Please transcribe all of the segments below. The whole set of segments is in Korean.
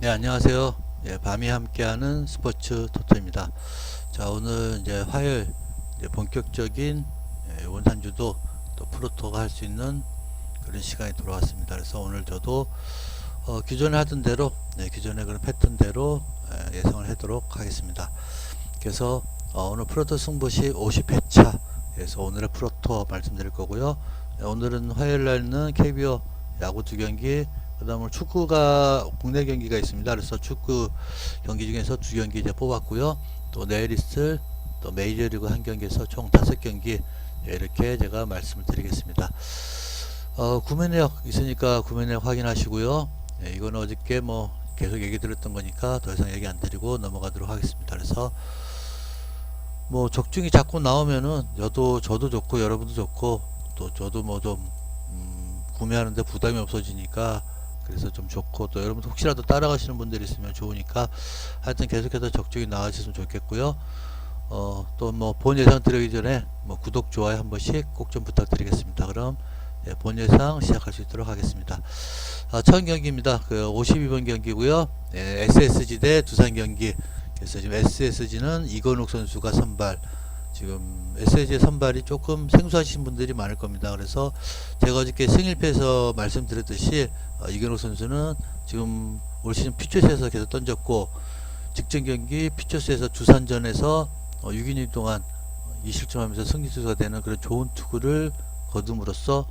네, 안녕하세요. 예, 밤이 함께하는 스포츠 토토입니다. 자, 오늘 이제 화요일 이제 본격적인 예, 원산주도 또 프로토가 할 수 있는 그런 시간이 돌아왔습니다. 그래서 오늘 저도 어, 기존에 하던 대로 네, 기존의 그런 패턴대로 예, 예상을 하도록 하겠습니다. 그래서 어, 오늘 프로토 승부시 50회차 그래서 오늘의 프로토 말씀드릴 거고요. 예, 오늘은 화요일 날은 KBO 야구 두 경기 그 다음에 축구가 국내 경기가 있습니다. 그래서 축구 경기 중에서 두 경기 이제 뽑았고요. 또 내일 있을 또 메이저리그 한 경기에서 총 다섯 경기 예, 이렇게 제가 말씀을 드리겠습니다. 어, 구매 내역 있으니까 구매 내역 확인하시고요. 예, 이거는 어저께 뭐 계속 얘기 들었던 거니까 더 이상 얘기 안 드리고 넘어가도록 하겠습니다. 그래서 뭐 적중이 자꾸 나오면은 저도 저도 좋고 여러분도 좋고 또 저도 뭐좀 음, 구매하는데 부담이 없어지니까 그래서 좀 좋고 또 여러분 혹시라도 따라가시는 분들이 있으면 좋으니까 하여튼 계속해서 적중이 나와주셨으면 좋겠고요. 어, 또 뭐 본 예상 들어기 전에 뭐 구독 좋아요 한 번씩 꼭 좀 부탁드리겠습니다. 그럼 예, 본 예상 시작할 수 있도록 하겠습니다. 아, 첫 경기입니다. 그 52번 경기고요. 예, SSG 대 두산 경기. 그래서 지금 SSG는 이건욱 선수가 선발. 지금 SSG 선발이 조금 생소하신 분들이 많을 겁니다. 그래서 제가 어저께 승일패에서 말씀드렸듯이 어, 이건욱 선수는 지금 올 시즌 피처스에서 계속 던졌고 직전 경기 피처스에서 두산전에서 어, 6이닝 동안 2실점하면서 승리 투수가 되는 그런 좋은 투구를 거둠으로써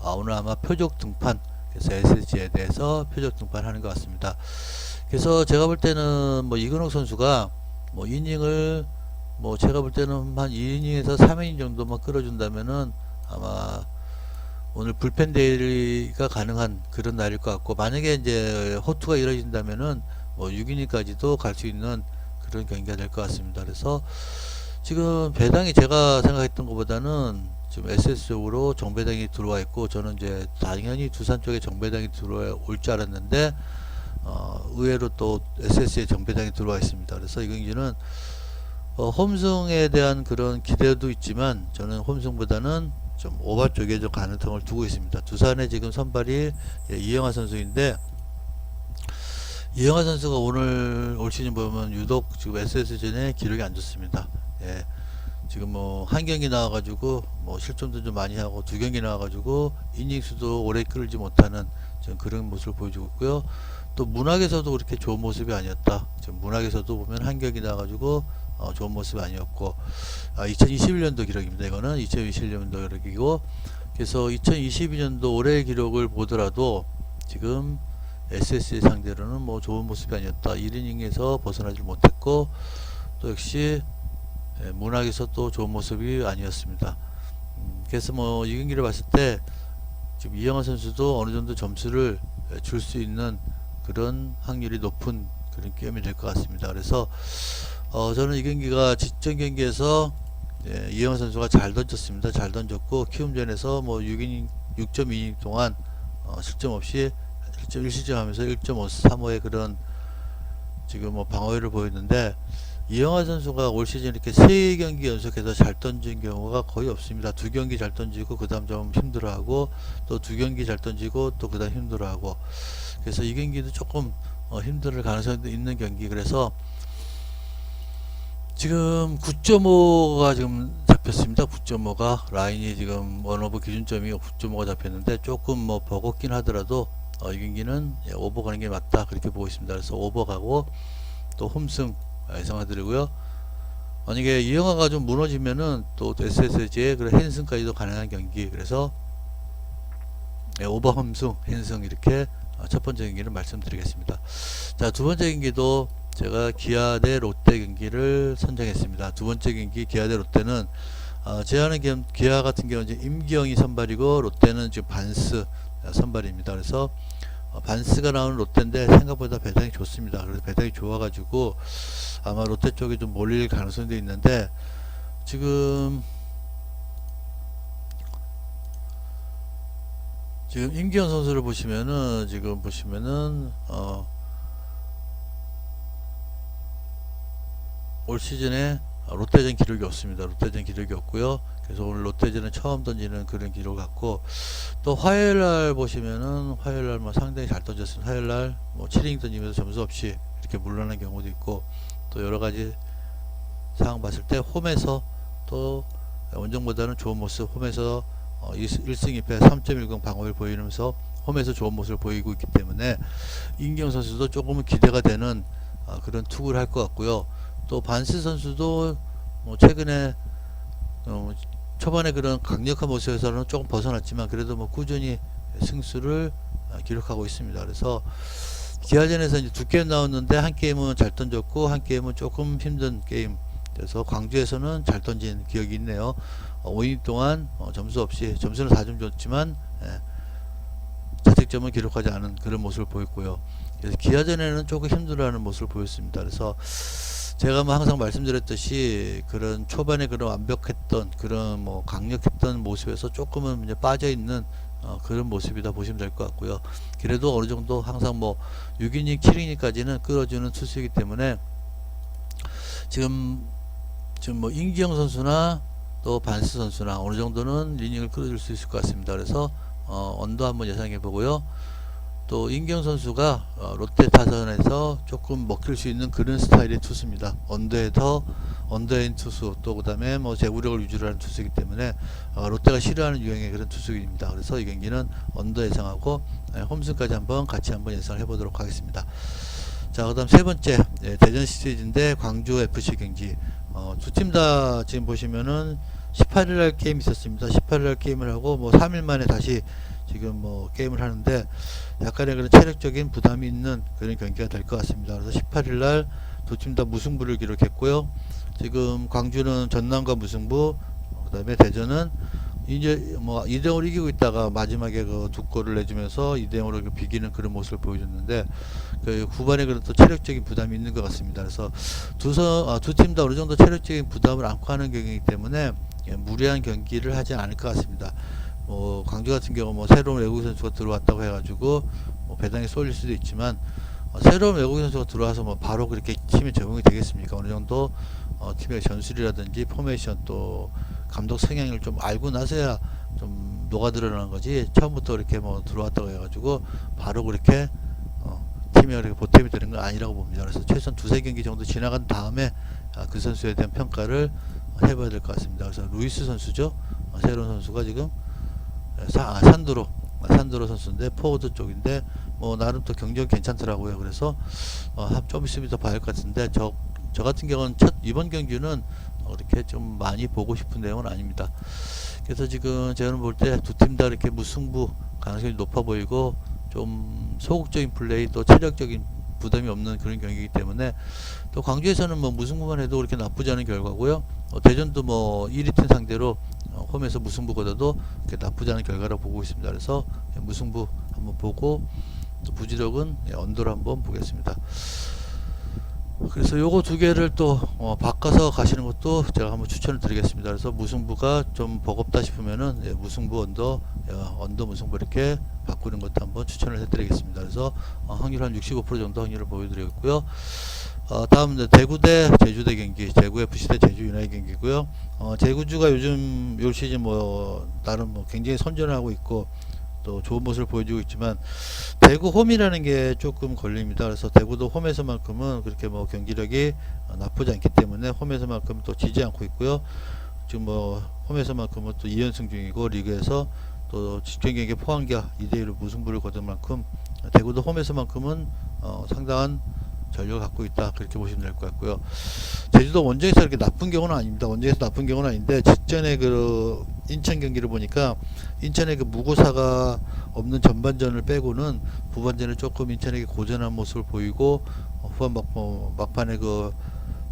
아, 오늘 아마 표적 등판 그래서 SSG에 대해서 표적 등판하는 것 같습니다. 그래서 제가 볼 때는 뭐 이근욱 선수가 뭐 이닝을 뭐 제가 볼 때는 한 2이닝에서 3이닝 정도만 끌어준다면은 아마 오늘 불펜 데이가 가능한 그런 날일 것 같고 만약에 이제 호투가 이루어진다면은 뭐 6이닝까지도 갈 수 있는 그런 경기가 될 것 같습니다. 그래서 지금 배당이 제가 생각했던 것보다는 지금 SS 쪽으로 정배당이 들어와 있고 저는 이제 당연히 두산 쪽에 정배당이 들어올 줄 알았는데 어, 의외로 또 SS에 정배당이 들어와 있습니다. 그래서 이 경기는 어, 홈승에 대한 그런 기대도 있지만 저는 홈승보다는 좀 오바 쪽에 좀 가능성을 두고 있습니다. 두산의 지금 선발이 예, 이영하 선수인데 이영하 선수가 오늘 올 시즌 보면 유독 지금 SS전에 기록이 안 좋습니다. 예. 지금 뭐 한 경기 나와가지고 뭐 실점도 좀 많이 하고 두 경기 나와가지고 이닝수도 오래 끌지 못하는 지금 그런 모습을 보여주고 있고요. 또 문학에서도 그렇게 좋은 모습이 아니었다. 지금 문학에서도 보면 한 경기 나와가지고 어, 좋은 모습이 아니었고 아, 2021년도 기록입니다. 이거는 2021년도 기록이고 그래서 2022년도 올해 기록을 보더라도 지금 SS의 상대로는 뭐 좋은 모습이 아니었다. 1이닝에서 벗어나지 못했고 또 역시 예, 문학에서 또 좋은 모습이 아니었습니다. 음, 그래서 뭐 이 경기를 봤을 때 지금 이영하 선수도 어느 정도 점수를 줄 수 있는 그런 확률이 높은 그런 게임이 될 것 같습니다. 그래서 어, 저는 이 경기가 직전 경기에서 예, 이영하 선수가 잘 던졌습니다. 잘 던졌고 키움전에서 뭐 6이닝 6.2이닝 동안 어, 실점 없이 1.1실점 하면서 1.535의 그런 지금 뭐 방어율을 보였는데 이영하 선수가 올 시즌 이렇게 세 경기 연속해서 잘 던진 경우가 거의 없습니다. 두 경기 잘 던지고 그 다음 좀 힘들어하고 또 두 경기 잘 던지고 또 그 다음 힘들어하고 그래서 이 경기도 조금 어, 힘들 가능성도 있는 경기 그래서 지금 9.5가 지금 잡혔습니다. 9.5가 라인이 지금 원오버 기준점이 9.5가 잡혔는데 조금 뭐 버겁긴 하더라도 어, 이 경기는 예, 오버 가는 게 맞다 그렇게 보고 있습니다. 그래서 오버 가고 또 홈승 예상해드리고요. 만약에 이 영화가 좀 무너지면은 또 SSG의 그런 헨승까지도 가능한 경기. 그래서 예, 오버 홈승, 헨승 이렇게 어, 첫 번째 경기를 말씀드리겠습니다. 자, 두 번째 경기도 제가 기아 대 롯데 경기를 선정했습니다. 두 번째 경기 기아 대 롯데는 어, 겸 기아 같은 경우는 임기영이 선발이고 롯데는 지금 반스 선발입니다. 그래서 어, 반스가 나오는 롯데인데 생각보다 배당이 좋습니다. 그래서 배당이 좋아가지고 아마 롯데 쪽에 좀 몰릴 가능성도 있는데 지금 지금 임기현 선수를 보시면은 지금 보시면은 어, 올 시즌에 어, 롯데전 기록이 없습니다. 롯데전 기록이 없고요. 그래서 오늘 롯데전은 처음 던지는 그런 기록을 갖고 또 화요일 날 보시면은 화요일 날뭐 상당히 잘 던졌습니다. 화요일 날뭐 7이닝 던지면서 점수 없이 이렇게 물러난 경우도 있고 또 여러 가지 상황 봤을 때 홈에서 또 원정보다는 좋은 모습 홈에서 어, 1승 2패 3.10 방어를 보이면서 홈에서 좋은 모습을 보이고 있기 때문에 인경 선수도 조금은 기대가 되는 아, 그런 투구를 할 것 같고요. 또 반스 선수도 뭐 최근에 어, 초반에 그런 강력한 모습에서는 조금 벗어났지만 그래도 뭐 꾸준히 승수를 아, 기록하고 있습니다. 그래서 기아전에서 이제 두 게임 나왔는데 한 게임은 잘 던졌고 한 게임은 조금 힘든 게임. 그래서 광주에서는 잘 던진 기억이 있네요. 어, 5이닝 동안 어, 점수 없이 점수는 4점 줬지만 예, 자책점을 기록하지 않은 그런 모습을 보였고요. 그래서 기아전에는 조금 힘들어하는 모습을 보였습니다. 그래서 제가 뭐 항상 말씀드렸듯이 그런 초반에 그런 완벽했던 그런 뭐 강력했던 모습에서 조금은 이제 빠져 있는 어, 그런 모습이다 보시면 될 것 같고요. 그래도 어느 정도 항상 뭐 6이닝, 7이닝까지는 끌어주는 투수이기 때문에 지금 지금 뭐 임기영 선수나 또 반스 선수나 어느 정도는 리닝을 끌어줄 수 있을 것 같습니다. 그래서 어, 언더 한번 예상해 보고요. 또 임경 선수가 어, 롯데 타선에서 조금 먹힐 수 있는 그런 스타일의 투수입니다. 언더에서 언더인 투수 또 그다음에 뭐 제구력을 유지를 하는 투수이기 때문에 어, 롯데가 싫어하는 유형의 그런 투수입니다. 그래서 이 경기는 언더 예상하고 예, 홈승까지 한번 같이 한번 예상을 해보도록 하겠습니다. 자, 그다음 세 번째 예, 대전 시리즈인데 광주 FC 경기 어, 두 팀 다 지금 보시면은 18일 날 게임 있었습니다. 18일 날 게임을 하고 뭐 3일 만에 다시 지금 뭐 게임을 하는데 약간의 그런 체력적인 부담이 있는 그런 경기가 될 것 같습니다. 그래서 18일 날 두 팀 다 무승부를 기록했고요. 지금 광주는 전남과 무승부, 그다음에 대전은 이제 뭐 2대 5로 이기고 있다가 마지막에 그 두 골을 내주면서 2대 0으로 비기는 그런 모습을 보여줬는데 그 후반에 그런 또 체력적인 부담이 있는 것 같습니다. 그래서 두두 팀 다 어느 정도 체력적인 부담을 안고 하는 경기이기 때문에 예, 무리한 경기를 하지 않을 것 같습니다. 뭐 광주 같은 경우 뭐 새로운 외국 선수가 들어왔다고 해가지고 뭐 배당이 쏠릴 수도 있지만 어, 새로운 외국 선수가 들어와서 뭐 바로 그렇게 팀에 적응이 되겠습니까? 어느 정도 어, 팀의 전술이라든지 포메이션 또 감독 성향을 좀 알고 나서야 좀 녹아들어가는 거지 처음부터 이렇게 뭐 들어왔다고 해가지고 바로 그렇게 어, 팀에 이렇게 보탬이 되는 건 아니라고 봅니다. 그래서 최소한 두세 경기 정도 지나간 다음에 아, 그 선수에 대한 평가를 해봐야 될 것 같습니다. 그래서 루이스 선수죠. 어, 새로운 선수가 지금 사, 아, 산드로 아, 산드로 선수인데 포워드 쪽인데 뭐 나름 또 경력 괜찮더라고요. 그래서 어, 한- 좀 있으면 더 봐야 할 것 같은데 저, 저 같은 경우는 첫 이번 경기는 어, 그렇게 좀 많이 보고 싶은 내용은 아닙니다. 그래서 지금 저는 볼 때 두 팀 다 이렇게 무승부 가능성이 높아 보이고 좀 소극적인 플레이 또 체력적인 부담이 없는 그런 경기이기 때문에 또 광주에서는 뭐 무승부만 해도 그렇게 나쁘지 않은 결과고요. 어, 대전도 뭐 1위 팀 상대로 어, 홈에서 무승부거라도 그렇게 나쁘지 않은 결과를 보고 있습니다. 그래서 예, 무승부 한번 보고 또 부지력은 예, 언더로 한번 보겠습니다. 그래서 요거 두 개를 또 어, 바꿔서 가시는 것도 제가 한번 추천을 드리겠습니다. 그래서 무승부가 좀 버겁다 싶으면은 예, 무승부 언더, 예, 언더 무승부 이렇게 바꾸는 것도 한번 추천을 해드리겠습니다. 그래서 어, 확률 한 65% 정도 확률을 보여드리겠고요. 어, 다음 이제 대구 대 제주대 경기, 제구 FC 대 제주 유나이 경기고요. 어, 제구주가 요즘 요 시즌 뭐 나름 뭐 굉장히 선전을 하고 있고 또 좋은 모습을 보여주고 있지만 대구 홈이라는 게 조금 걸립니다. 그래서 대구도 홈에서만큼은 그렇게 뭐 경기력이 어, 나쁘지 않기 때문에 홈에서만큼 또 지지 않고 있고요. 지금 뭐 홈에서만큼은 또 2연승 중이고 리그에서 또 직전 경기 포항과 2대 1로 무승부를 거둔 만큼 대구도 홈에서만큼은 어, 상당한 전력을 갖고 있다 그렇게 보시면 될 것 같고요. 제주도 원정에서 이렇게 나쁜 경우는 아닙니다. 원정에서 나쁜 경우는 아닌데 직전에 그 인천 경기를 보니까 인천의 그 무고사가 없는 전반전을 빼고는 후반전에 조금 인천에게 고전한 모습을 보이고 어, 후반 막, 어, 막판에 그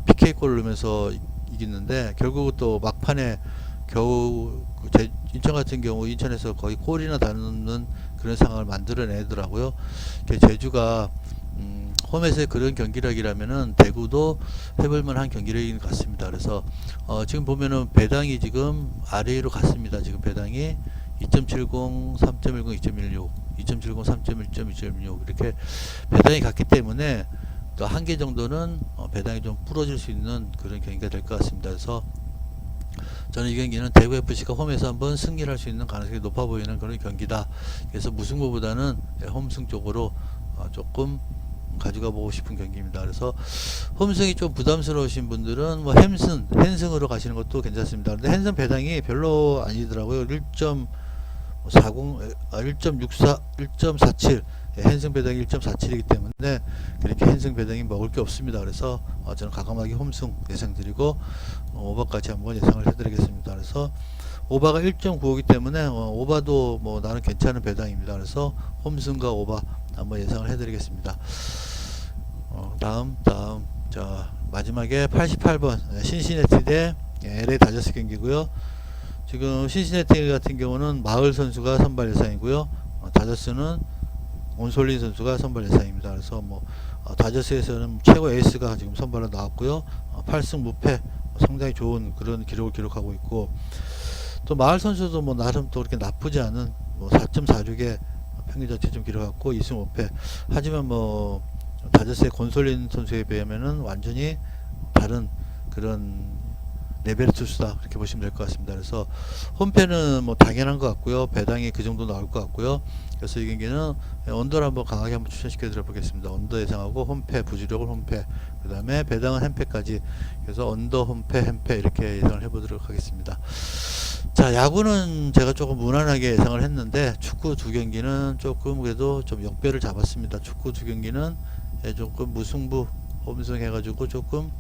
PK골을 넣으면서 이- 이겼는데 결국 또 막판에 겨우 그 제, 인천 같은 경우 인천에서 거의 골이나 다는 그런 상황을 만들어내더라고요. 그 제주가 음, 홈에서의 그런 경기력이라면은 대구도 해볼 만한 경기력인 것 같습니다. 그래서 어, 지금 보면은 배당이 지금 아래로 갔습니다. 지금 배당이 2.70, 3.10, 2.16, 2.70, 3.1, 2.16 이렇게 배당이 갔기 때문에 또 한 개 정도는 어, 배당이 좀 부러질 수 있는 그런 경기가 될 것 같습니다. 그래서 저는 이 경기는 대구 FC가 홈에서 한번 승리를 할 수 있는 가능성이 높아 보이는 그런 경기다. 그래서 무승부보다는 예, 홈승 쪽으로 어, 조금 가져가 보고 싶은 경기입니다. 그래서 홈승이 좀 부담스러우신 분들은 뭐 햄승, 헨승으로 가시는 것도 괜찮습니다. 근데 헨승 배당이 별로 아니더라고요. 1.40, 아, 1.64, 1.47. 예, 헨승 배당이 1.47이기 때문에 그렇게 헨승 배당이 먹을 게 없습니다. 그래서 어, 저는 가감하게 홈승 예상드리고 어, 오바까지 한번 예상을 해드리겠습니다. 그래서 오바가 1.95이기 때문에 어, 오바도 뭐 나는 괜찮은 배당입니다. 그래서 홈승과 오바 한번 예상을 해드리겠습니다. 어, 다음 다음 자 마지막에 88번 예, 신시내티 대 예, LA 다저스 경기고요. 지금 신시내티 같은 경우는 마을 선수가 선발 예상이고요. 어, 다저스는 온솔린 선수가 선발 예상입니다. 그래서 뭐 어, 다저스에서는 최고 에이스가 지금 선발로 나왔고요. 어, 8승 무패 상당히 좋은 그런 기록을 기록하고 있고 또 마을 선수도 뭐 나름 또 그렇게 나쁘지 않은 뭐 4.46의 평균 자체좀 기록했고 2승 5패 하지만 뭐 다저스의 곤솔린 선수에 비하면은 완전히 다른 그런 레벨의 투수다 그렇게 보시면 될 것 같습니다. 그래서 홈패는 뭐 당연한 것 같고요. 배당이 그 정도 나올 것 같고요. 그래서 이 경기는 언더를 한번 강하게 한번 추천시켜 드려 보겠습니다. 언더 예상하고 홈패 부주력을 홈패 그 다음에 배당은 햄패까지 그래서 언더 홈패 햄패 이렇게 예상을 해보도록 하겠습니다. 자 야구는 제가 조금 무난하게 예상을 했는데 축구 두 경기는 조금 그래도 좀 역배를 잡았습니다. 축구 두 경기는 예, 조금 무승부 홈승 해가지고 조금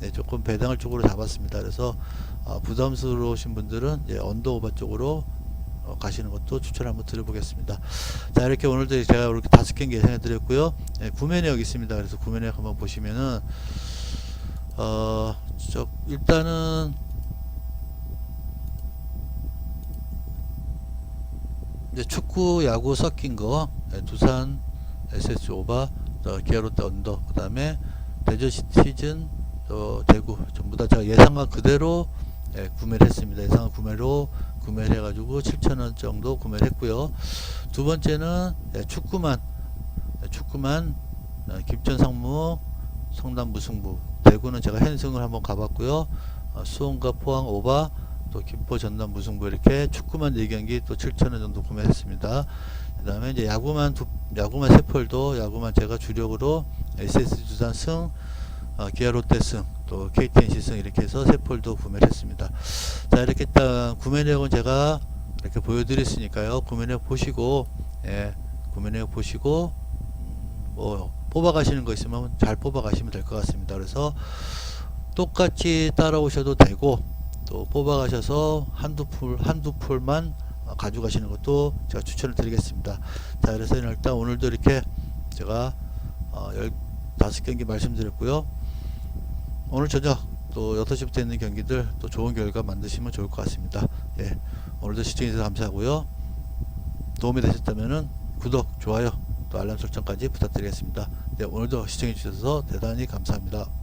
네, 조금 배당을 쪽으로 잡았습니다. 그래서 어, 부담스러우신 분들은 예, 언더 오버 쪽으로 어, 가시는 것도 추천 한번 드려보겠습니다. 자 이렇게 오늘도 제가 이렇게 다섯 경기 예상해 드렸고요. 예, 구매 내역 있습니다. 그래서 구매 내역 한번 보시면은 어저 일단은 이제 축구, 야구 섞인 거, 예, 두산, SS 오바, 또 기아롯데 언더, 그 다음에 대저 시티즌, 또 대구 전부 다 제가 예상과 그대로 예, 구매를 했습니다. 예상 구매로 구매를 해가지고 7,000원 정도 구매를 했고요. 두 번째는 예, 축구만, 예, 축구만 어, 김천 상무, 성남 무승부, 대구는 제가 현승을 한번 가봤고요. 어, 수원과 포항 오바, 또 김포 전남 무승부 이렇게 축구만 4경기 또 7,000원 정도 구매했습니다. 그 다음에 이제 야구만 두, 야구만 세 폴도 야구만 제가 주력으로 SS 두산 승, 어, 기아 롯데 승, 또 KTNC 승 이렇게 해서 세 폴도 구매를 했습니다. 자 이렇게 일단 구매 내역은 제가 이렇게 보여드렸으니까요. 구매 내역 보시고 예, 구매 내역 보시고 음, 뭐 뽑아가시는 거 있으면 잘 뽑아가시면 될 것 같습니다. 그래서 똑같이 따라오셔도 되고 또 뽑아가셔서 한두 풀 한두 풀만 가져가시는 것도 제가 추천을 드리겠습니다. 자 그래서 일단 오늘도 이렇게 제가 어, 15경기 말씀드렸고요. 오늘 저녁 또 6시부터 있는 경기들 또 좋은 결과 만드시면 좋을 것 같습니다. 예, 오늘도 시청해주셔서 감사하고요. 도움이 되셨다면 구독, 좋아요, 또 알람 설정까지 부탁드리겠습니다. 네, 오늘도 시청해주셔서 대단히 감사합니다.